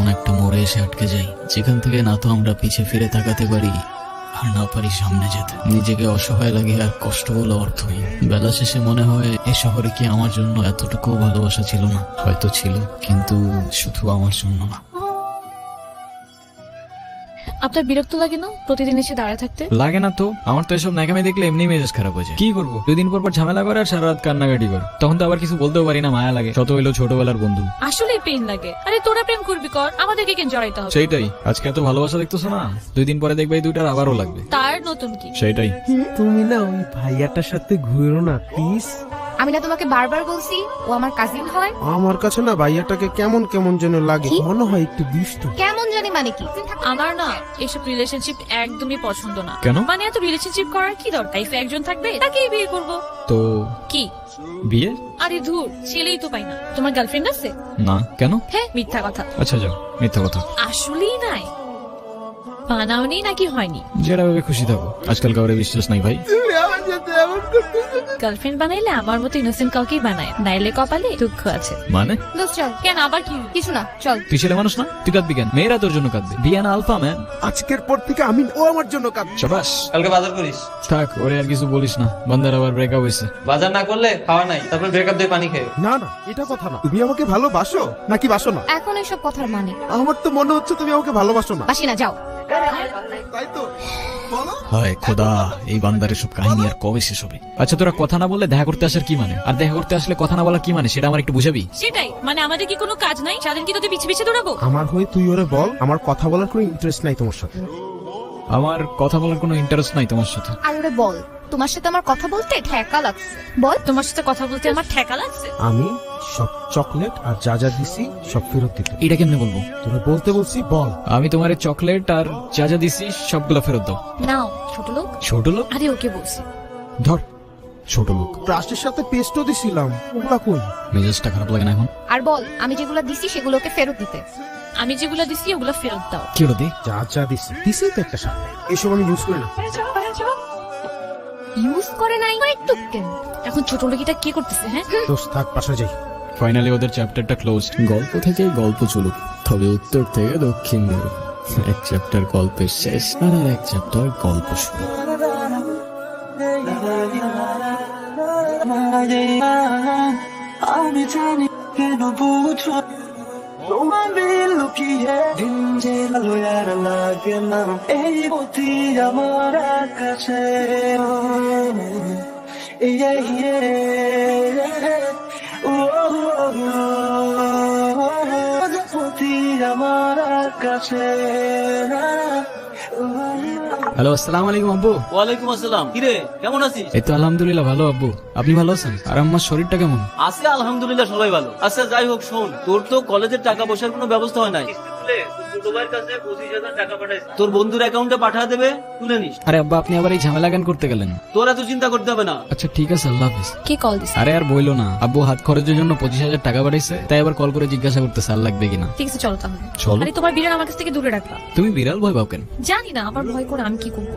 কোন একটা মোড়ে এসে আটকে যাই, যেখান থেকে না তো আমরা পিছে ফিরে তাকাতে পারি আর না পারি সামনে যেতে। নিজেকে অসহায় লাগে আর কষ্ট বলে অর্থহীন বেলা শেষে মনে হয় এ শহরে কি আমার জন্য এতটুকু ভালোবাসা ছিল না? হয়তো ছিল, কিন্তু শুধু আমার জন্য না। আপনার বিরক্ত লাগে না প্রতিদিন এসে দাঁড়ায় থাকতে? লাগে না তো। আমার তো এসব নাকামি দেখলে এমনি মেজাজ খারাপ হয়ে যায়। কি করব? দুদিন পর পর ঝামেলা করে আর সারা রাত কান্নাকাটি করে। তখন তো আবার কিছু বলতেও পারি না মায়া লাগে। শত হইল ছোটবেলার বন্ধু। আসলে পেন লাগে। আরে তোরা প্রেম করবি কর আমাদেরকে কেন জড়াইতে হবে? সেইটাই। আজকে এত ভালোবাসা দেখতেছো না? দুই দিন পরে দেখবে এই দুইটার আবারও লাগবে। তার নতুন কি? সেইটাই। তুমি না ওই ভাইয়াটার সাথে ঘুরো না প্লিজ আমি না তোমাকে বারবার বলছি ও আমার কাজিন হয়। আমার কাছে না ভাইয়াটাকে কেমন কেমন যেন লাগে মনে হয় একটু দুষ্ট। কেমন জানি মানে কি? আমার না এসব রিলেশনশিপ একদমই পছন্দ না। কেন? মানে এত রিলেশনশিপ করার কি দরকার? লাইফে একজন থাকবে তাকেই বিয়ে করব। তো কি? বিয়ে? আরে ধুর ছেলেই তো পাই না। তোমার গার্লফ্রেন্ড আছে? না কেন? হ্যাঁ মিথ্যা কথা। আচ্ছা যাও মিথ্যা কথা। আসলেই নাই। বানাওনি নাকি হয়নি? যেটা ভাবে খুশি থাকো। আজকাল কাউরে বিশ্বাস নাই ভাই। গার্লফ্রেন্ড বানাইলে আমার মতো ইনোসেন্ট কাউকেই বানায়। নাইলে কপালে দুঃখ আছে। মানে? দোস্ত চল। কেন আবার কি? কিছু না চল। তুই ছেলে মানুষ না? তুই কাঁদবি কেন? মেয়েরা তোর জন্য কাঁদবে। বিয়ানা আলফা ম্যান। আজকের পর থেকে আমি ও আমার জন্য কাঁদ সবাস। কালকে বাজার করিস? থাক ওরে আর কিছু বলিস না। বান্দার আবার ব্রেকআপ হয়েছে। বাজার না করলে খাওয়া নাই তারপর ব্রেকআপ দিয়ে পানি খেয়ে। না না এটা কথা না। তুমি আমাকে ভালোবাসো নাকি বাসো না? এখন এসব কথার মানে? আমার তো মনে হচ্ছে তুমি আমাকে ভালোবাসো না। বাসি না যাও। হায় খোদা এই বান্দার সব কাহিনী আর কবে শেষ হবে? আচ্ছা তোরা কথা না বললে দেখা করতে আসার কি মানে? আর দেখা করতে আসলে কথা না বলার কি মানে? সেটা আমার একটু বুঝাবি? সেটাই। মানে আমাদের কি কোনো কাজ নাই? সারাদিন কি তোদের পিছে পিছে দৌড়াবো? আমার হয়ে তুই ওরে বল আমার কথা বলার কোনো ইন্টারেস্ট নাই তোমার সাথে। আমার কথা বলার কোনো ইন্টারেস্ট নাই তোমার সাথে। আর ওরে বল তোমার সাথে আমার কথা বলতে ঠেকা লাগছে। বল। তোমার সাথে কথা বলতে আমার ঠেকা লাগছে? আমি সব চকলেট আর যা যা দিছি সব ফেরত দিতে। এটা কেমনে বলব? তোরা বলতে বলছি বল। আমি তোমার চকলেট আর যা যা দিছি সবগুলো ফেরত দাও। নাও ছোট লোক। ছোট লোক? আরে ওকে বলছি। ধর ছোট লোক। ব্রাশের সাথে পেস্টও দিছিলাম। ওগুলা কই? মেজাজটা খারাপ লাগে না এখন? আর বল আমি যেগুলো দিছি সেগুলোকে ফেরত দিতে। আমি যেগুলো দিছি ওগুলো ফেরত দাও। কি হলো দি? যা যা দিছি দিছি তো একটা সাথে। এসব আমি ইউজ করি না। ইউজ করে নাই। একটু কেন এখন ছোট লোকিটা কি করতেছে হ্যাঁ? দোস্ত থাক পাশে যাই। ফাইনালি ওদের চ্যাপ্টারটা ক্লোজ গল্প থেকে গল্প চলুক তবে উত্তর থেকে দক্ষিণ মেরু এক চ্যাপ্টার গল্পের শেষ আর আর এক চ্যাপ্টার গল্প শুরু আমি জানি কেন বুঝো তোমাকে লুকিয়ে দিন যে আর লাগে না এই বুদ্ধি আমার কাছে ইয়ে ইয়ে ও বুদ্ধি আমার কাছে হ্যালো আসসালাম আলাইকুম আব্বু ওয়ালাইকুম আসসালাম। কিরে কেমন আছিস? এই তো আলহামদুলিল্লাহ ভালো আব্বু আপনি ভালো আছেন? আর আমার শরীরটা কেমন? আছে আলহামদুলিল্লাহ সবাই ভালো। আচ্ছা যাই হোক শোন তোর তো কলেজের টাকা পয়সার কোনো ব্যবস্থা হয় নাই। তোর বন্ধুর অ্যাকাউন্টে পাঠা দেবে তুলে নিস। আরে আব্বা আপনি আবার এই ঝামেলা কেন করতে গেলেন? তোর এত চিন্তা করতে হবে না। আচ্ছা ঠিক আছে আল্লাহ হাফিজ। কে কল দিস আরে আর বইলো না। আব্বু হাত খরচের জন্য পঁচিশ হাজার টাকা বাড়াইছে তাই আবার কল করে জিজ্ঞাসা করতে স্যার লাগবে কিনা? ঠিক আছে চলো তাহলে। চলো। আরে তোমার বিড়াল আমার কাছ থেকে দূরে রাখবা। তুমি বিড়াল ভয় পাও কেন? জানি না আমার ভয় করে আমি কি করব?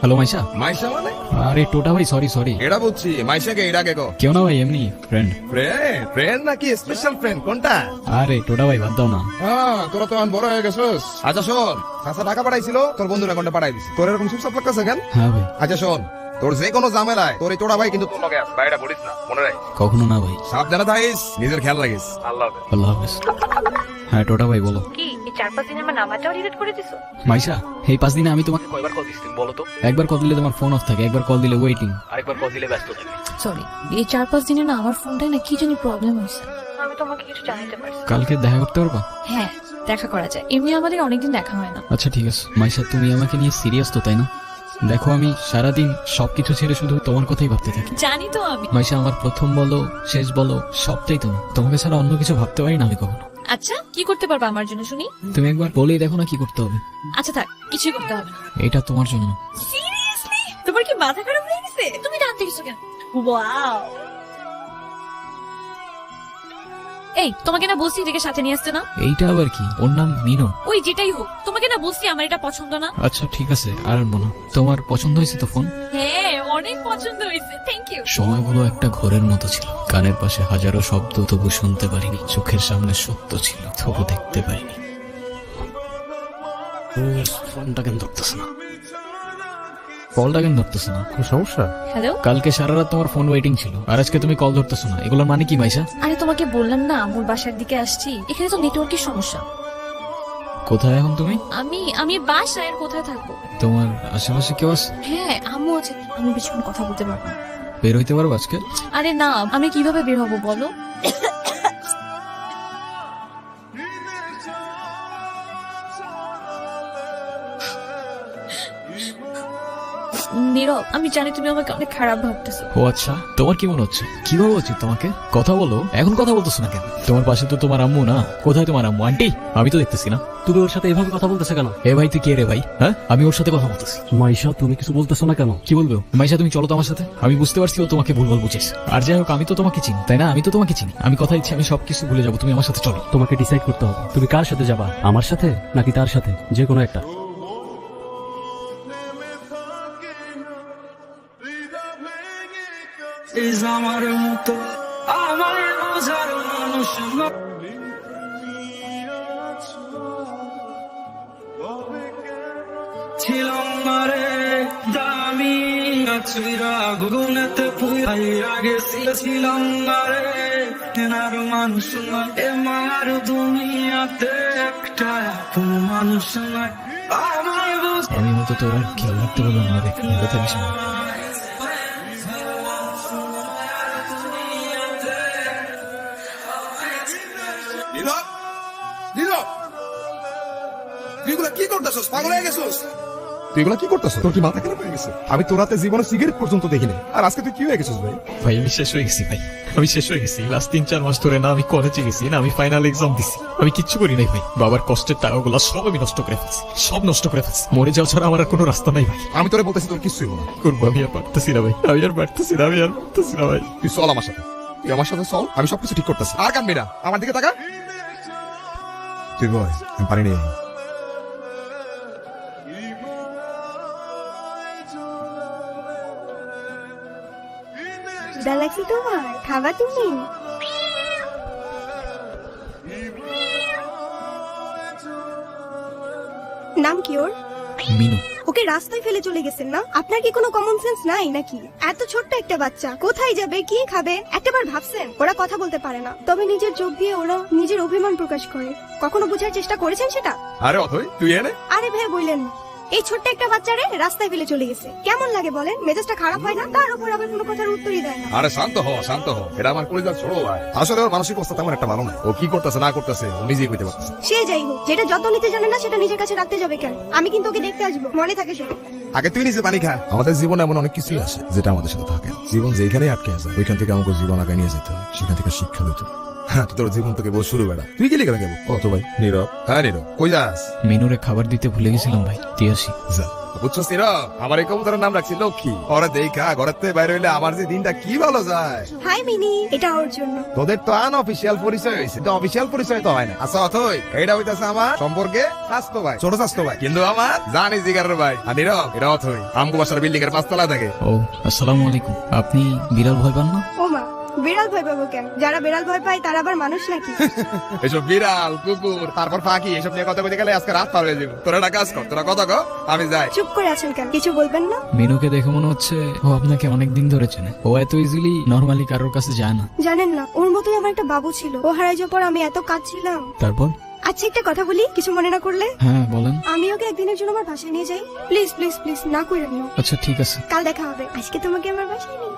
হ্যালো মাইশা মাইশা মানে? আরে টোটা ভাই সরি সরি এটা বুঝছি মাইশাকে এটা কে গো কেউ না ভাই এমনি ফ্রেন্ড ফ্রেন্ড ফ্রেন্ড নাকি স্পেশাল ফ্রেন্ড কোনটা? আরে টোটা ভাই বাদ দাও না। হ্যাঁ তোরা তো বড় হয়ে গেছিস। আচ্ছা শোন। চাচা টাকা পাঠাইছিল তোর বন্ধুর অ্যাকাউন্টে পাঠাই দিছি। তোর এরকম চুপচাপ লাগতেছে কেন? হ্যাঁ ভাই। আচ্ছা শোন। তোর যে কোনো ঝামেলায় তোর এই তোরা ভাই কিন্তু তোর লগে আছে। বাইরে বলিস না মনে রাখ। কখনো না ভাই। সাবধানে থাকিস নিজের খেয়াল রাখিস। আল্লাহ হাফেজ। আল্লাহ হাফিজ। হ্যাঁ টোটা ভাই বলো। কি চার পাঁচ দিন আমার নাম্বারটাও ডিলিট করে দিছো? মাইশা এই পাঁচ দিনে আমি তোমাকে কয়বার কল দিচ্ছি বলো তো? একবার কল দিলে তোমার ফোন অফ থাকে একবার কল দিলে ওয়েটিং আরেকবার কল দিলে ব্যস্ত থাকে। সরি এই চার পাঁচ দিনে না আমার ফোনটায় না কি জানি প্রবলেম হয়েছে। আমি তোমাকে কিছু জানাতে পারছি কালকে দেখা করতে পারবা? হ্যাঁ দেখা করা যায়। এমনি আমাদের অনেকদিন দেখা হয় না। আচ্ছা ঠিক আছে। মাইশা তুমি আমাকে নিয়ে সিরিয়াস তো তাই না? দেখো আমি সারাদিন সবকিছু ছেড়ে শুধু তোমার কথাই ভাবতে থাকি। জানি তো আমি। মাইশা আমার প্রথম বলো শেষ বলো সবটাই তুমি। তোমাকে ছাড়া অন্য কিছু ভাবতে পারি না আমি কখনো। আচ্ছা কি করতে পারবা আমার জন্য শুনি? তুমি একবার বলেই দেখো না কি করতে হবে। আচ্ছা থাক কিছুই করতে হবে না। এটা তোমার জন্য। সিরিয়াসলি তোমার কি মাথা খারাপ হয়ে গেছে? তুমি রাত দেখছ কেন? ওয়াও এই তোমাকে না বলছি এটাকে সাথে নিয়ে আসতে না? এইটা আবার কি? ওর নাম মিনো। ওই যেটাই হোক তোমাকে না বলছি আমার এটা পছন্দ না। আচ্ছা ঠিক আছে আর না তোমার পছন্দ হয়েছে তো ফোন হ্যাঁ অনেক পছন্দ হয়েছে। থ্যাংক ইউ সময়গুলো একটা ঘোরের মতো ছিল। কানের পাশে হাজারো শব্দ তবু শুনতে পারিনি। চোখের সামনে সত্য ছিল তবু দেখতে পারিনি। ফোনটা কেন ধরতেছে না? কলটা কেন ধরতেছো না? কোনো সমস্যা? হ্যালো কালকে সারা রাত তোমার ফোন ওয়েটিং ছিল আর আজকে তুমি কল ধরতেছো না। এগুলোর মানে কি মাইশা? আরে তোমাকে বললাম না আমুর বাসার দিকে আসছি। এখানে তো নেটওয়ার্কের সমস্যা। কোথায় এখন তুমি? আমি আমি বাসায় আর কোথায় থাকব? তোমার আশেপাশে কেউ আছে? হ্যাঁ আম্মু আছে। আমি বেশিক্ষণ কথা বলতে পারব না। বের হইতে পারব আজকে? আরে না আমি কীভাবে বের হব বলো? নীরব আমি জানি তুমি আমাকে অনেক খারাপ ভাবতেছো। ও আচ্ছা তোমার কি মনে হচ্ছে? কি ভাবা উচিত তোমাকে? কথা বলো এখন কথা বলতেছো না কেন? তোমার পাশে তো তোমার আম্মু না। কোথায় তোমার আম্মু? আন্টি আমি তো দেখতেছি না। তুমি ওর সাথে এভাবে কথা বলতেছে কেন? এ ভাই তুই কে রে ভাই? হ্যাঁ? আমি ওর সাথে কথা বলতেছি। মাইশা তুমি কিছু বলতেছো না কেন? কি বলব? মাইশা তুমি চলো তো আমার সাথে। আমি বুঝতে পারছি ও তোমাকে ভুলভাল বুঝেছে। আর যাই হোক আমি তো তোমাকে চিনি তাই না? আমি তো তোমাকে চিনি। আমি কথা দিচ্ছি আমি সবকিছু ভুলে যাব। তুমি আমার সাথে চলো। তোমাকে ডিসাইড করতে হবে। তুমি কার সাথে যাবা? আমার সাথে নাকি তার সাথে? যে কোনো একটা। আমার মতো, আমার বোঝার মানুষ ছিলাম মারে, দামি চিরা গুগুনেতে পুরাই আগে ছিলাম মারে কেনার মানুষ নয় এ মার দুনিয়াতে একটা মানুষ নয়। আমার আমি হয়তো তোর খেয়াল রাখতে পারলাম না দেখ কথা বেশি করতেছস? পাগল হয়ে গেছস? তুই এগুলা কি করতেছস? তোর কি মাথা খারাপ হয়ে গেছে? আমি তোর রাতে জীবনে সিগারেট পর্যন্ত দেখিনি। আর আজকে তুই কি হয়ে গেছিস ভাই? ভাই আমি শেষ হয়ে গেছি ভাই। আমি শেষ হয়ে গেছি। লাস্ট তিন চার মাস ধরে না আমি কলেজে গেছি না আমি ফাইনাল এক্সাম দিছি। আমি কিচ্ছু করি নাই ভাই। বাবার কষ্টের টাকাগুলো সব আমি নষ্ট করে ফেলছি। সব নষ্ট করে ফেলছি। মরে যাওয়া ছাড়া আমার আর কোনো রাস্তা নাই ভাই। আমি তোরে বলতেছি তোর কিছুই হলো না। করব আমি আর পারতেছি না ভাই। আমি আর পারতেছি না আমি আর পারতেছি না ভাই। তুই চল আমার সাথে। তুই আমার সাথে চল আমি সবকিছু ঠিক করতেছি। আর কানবি না আমার দিকে তাকা। তুই বল আমি পারি নিয়ে লাগছে তোমার খাবা তুমি। নাম কি ওর? মিনু। ওকে রাস্তায় ফেলে চলে গেছেন না? আপনার কি কোনো কমন সেন্স নাই নাকি? এত ছোট্ট একটা বাচ্চা কোথায় যাবে কি খাবে? একটাবার ভাবছেন ওরা কথা বলতে পারে না। তবে নিজের চোখ দিয়ে ওরা নিজের অভিমান প্রকাশ করে। কখনো বোঝার চেষ্টা করেছেন সেটা? আরে অথই তুই এনে। আরে ভাই বললেন। এই ছোট্ট একটা বাচ্চারে রাস্তায় ফেলে চলে গেছে। কেমন লাগে বলেন? মেজাজটা খারাপ হয় না? তার উপর আবার কোনো কথার উত্তরই দেয় না। আরে শান্ত হ শান্ত হ এটা আমার কলিজার ছোট ভাই। আসলে ওর মানসিক অবস্থা তেমন একটা ভালো না। ও কি করতেছে না করতেছে ও নিজেই কইতে পারতেছে সে যাই হোক যেটা যত্ন নিতে জানে না সেটা নিজের কাছে রাখতে যাবে কেন? আমি কিন্তু ওকে দেখতে আসব। মনে থাকে সেটা আগে তুই নিজে পানি খা। আমাদের জীবনে এমন অনেক কিছুই আছে যেটা আমাদের সাথে থাকে। জীবন যেখানে আটকে আছে ওইখান থেকে আমাকে জীবন আগে নিয়ে যেতে হয় সেখান থেকে শিক্ষা দিতে। হ্যাঁ। তোর জীবন থেকে বল শুরু বেড়া। তুই গেলি কেন কেবল কত ভাই। নীরব। হ্যাঁ নীরব। কই যাস? মিনুরে খাবার দিতে ভুলে গেছিলাম ভাই। দিয়ে আসি। যা। বুঝছস নীরব? আমার এই কবুতরের নাম রাখছি লক্ষ্মী। ওরা দেখা থেকে বাইরে হইলে আমার যে দিনটা কি ভালো যায়। হাই মিনি এটা ওর জন্য। তোদের তো আনঅফিসিয়াল পরিচয় হয়েছে। তো অফিসিয়াল পরিচয় তো হয় না। আচ্ছা অথই এইটা হইতাছে আমার সম্পর্কে স্বাস্থ্য ভাই ছোট স্বাস্থ্য ভাই। কিন্তু আমার জানি জিগারের ভাই। আর নীরব এটা অথই আমগো বাসার বিল্ডিং এর পাঁচতলা থাকে। ও আসসালামু আলাইকুম। আপনি বিড়াল ভয় পান না? ও মা। বিড়াল ভয় পাবো কেন? যারা বিড়াল ভয় পায় তারা আবার মানুষ নাকি? এসব বিড়াল কুকুর তারপর পাখি এসব নিয়ে কথা বলতে গেলে আজকে রাত পার হয়ে যাব। তোরা একটা কাজ কর তোরা কথা কর আমি যাই। চুপ করে আছেন কেন? কিছু বলবেন না? মিনুকে দেখে মনে হচ্ছে ও আপনাকে অনেক দিন ধরে চেনে। ও এত ইজিলি নর্মালি কারোর কাছে যায় না। জানেন না ওর মতোই আমার একটা বাবু ছিল। ও হারাই যাওয়ার পর আমি এত কাঁদছিলাম। তারপর? আচ্ছা একটা কথা বলি কিছু মনে না করলে? হ্যাঁ বলেন। আমি ওকে একদিনের জন্য আমার বাসায় নিয়ে যাই। প্লিজ প্লিজ প্লিজ না করে নিও। আচ্ছা ঠিক আছে। কাল দেখা হবে। আজকে তোমাকে আমার বাসায় নিই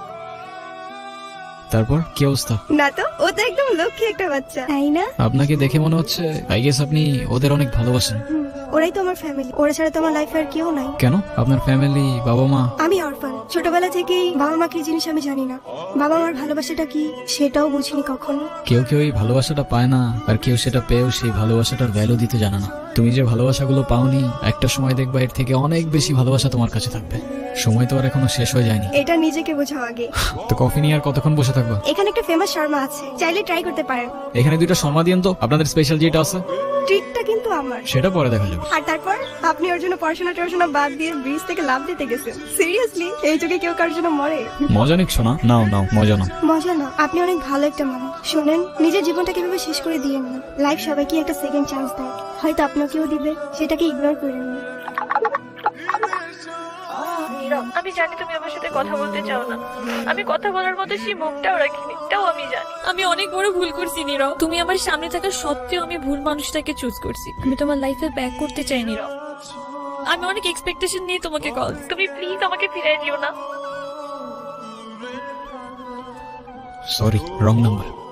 তারপর? কি অবস্থা? না তো ও তো একদম লক্ষ্মী একটা বাচ্চা। তাই না? আপনাকে দেখে মনে হচ্ছে আই গেস আপনি ওদের অনেক ভালোবাসেন। ওরাই তো আমার ফ্যামিলি ওরা ছাড়া তো আমার লাইফে আর কেউ নাই। কেন? আপনার ফ্যামিলি বাবা মা আমি অরফান ছোটবেলা থেকেই বাবা মা কি জিনিস আমি জানি না। বাবা মার ভালোবাসাটা কি সেটাও বুঝিনি কখনো। কেউ কেউ এই ভালোবাসাটা পায় না আর কেউ সেটা পেয়েও সেই ভালোবাসাটার ভ্যালু দিতে জানে না। তুমি যে ভালোবাসাগুলো পাওনি একটা সময় দেখবা এর থেকে অনেক বেশি ভালোবাসা তোমার কাছে থাকবে। সময় তো আর এখনও শেষ হয়ে যায়নি। এটা নিজেকে বোঝাও আগে। তো কফি নিয়ে আর কতক্ষণ বসে থাকবা? এখানে একটা ফেমাস শর্মা আছে। চাইলে ট্রাই করতে পারেন। এখানে দুইটা শর্মা দিয়েন তো। আপনাদের স্পেশাল যেটা আছে? ট্রিটটা কিন্তু আমার। সেটা পরে দেখা যাবে। আর তারপর আপনি ওর জন্য পড়াশোনা টড়াশোনা বাদ দিয়ে ব্রিজ থেকে লাভ দিতে গেছেন। সিরিয়াসলি এই যুগে কেউ কারোর জন্য মরে? মজা নিচ্ছ না? নাও নাও মজা নাও। মজা না আপনি অনেক ভালো একটা মানুষ। শোনেন নিজের জীবনটা কীভাবে শেষ করে দিয়ে না লাইফ সবাইকে একটা সেকেন্ড চান্স দেয়। হয়তো আপনাকেও দিবে সেটাকে ইগনোর করে নিন। জানি তুমি আমার সাথে কথা বলতে চাও না। আমি কথা বলার মতো সেই মুখটাও রাখিনি তাও আমি জানি। আমি অনেক বড় ভুল করছি নীরব। তুমি আমার সামনে থাকা সত্ত্বেও আমি ভুল মানুষটাকে চুজ করছি। আমি তোমার লাইফে ব্যাক করতে চাই নীরব। আমি অনেক এক্সপেকটেশন নিয়ে তোমাকে কল তুমি প্লিজ আমাকে ফিরিয়ে দিও না। সরি রং নাম্বার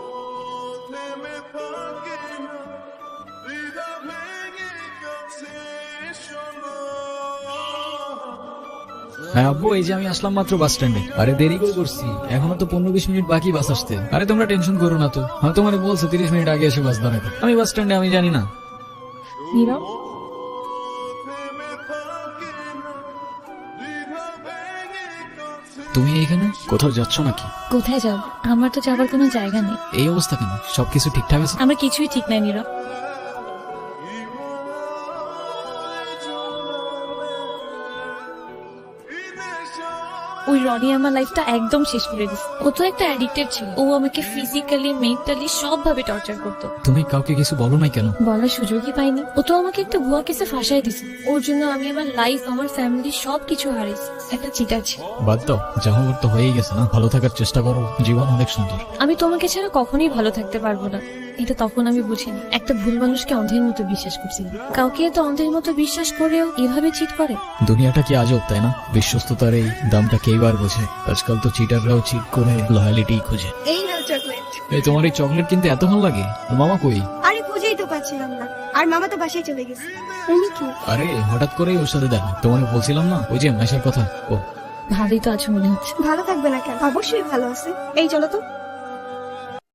হ্যাঁ আব্বু এই যে আমি আসলাম মাত্র বাস স্ট্যান্ডে আরে দেরি করে করছি? এখনও তো পনেরো বিশ মিনিট বাকি বাস আসতে আরে তোমরা টেনশন করো না তো। আমি তোমার বলছো তিরিশ মিনিট আগে এসে বাস আমি বাস স্ট্যান্ডে আমি জানি না। নীরব? তুমি এইখানে? কোথাও যাচ্ছ নাকি? কোথায় যাব? আমার তো যাবার কোনো জায়গা নেই। এই অবস্থা কেন? সবকিছু ঠিকঠাক আছে? আমার কিছুই ঠিক নাই নীরব। রনি আমার লাইফটা একদম শেষ করে দিচ্ছে ও তো একটা অ্যাডিক্টেড ছিল। ও আমাকে ফিজিক্যালি মেন্টালি সব ভাবে টর্চার করতো। তুমি কাউকে কিছু বলো নাই কেন? বলার সুযোগই পাইনি। ও তো আমাকে একটা ভুয়া কেসে ফাঁসাই দিছে। ওর জন্য আমি আমার লাইফ আমার ফ্যামিলি সব কিছু হারিয়েছি একটা চিটা ছিল। বাদ দাও যা হওয়ার তো হয়েই গেছে না? ভালো থাকার চেষ্টা করো। জীবন অনেক সুন্দর। আমি তোমাকে ছাড়া কখনোই ভালো থাকতে পারব না। এটা তখন আমি বুঝিনি। একটা ভুল মানুষকে অন্ধের মতো বিশ্বাস করছি। কাউকে এত অন্ধের মতো বিশ্বাস করেও এভাবে চিট করে? দুনিয়াটা কি আজব তাই না? বিশ্বস্ততার এই দামটা কেইবার বোঝে? আজকাল তো চিটাররাও চিট করে লয়ালিটি খোঁজে। এই না চকলেট এই তোমার এই চকলেট কিনতে এত ভালো লাগে? মামা কই? আরে খুঁজেই তো পাচ্ছিলাম না। আর মামা তো বাসায় চলে গেছে। উনি কি? আরে হঠাৎ করেই ওর সাথে দেখা। তোমাকে বলছিলাম না? ওই যে মেশার কথা। ও। ভালোই তো আছো মনে হচ্ছে। ভালো থাকবে না কেন? অবশ্যই ভালো আছে। এই চলো তো।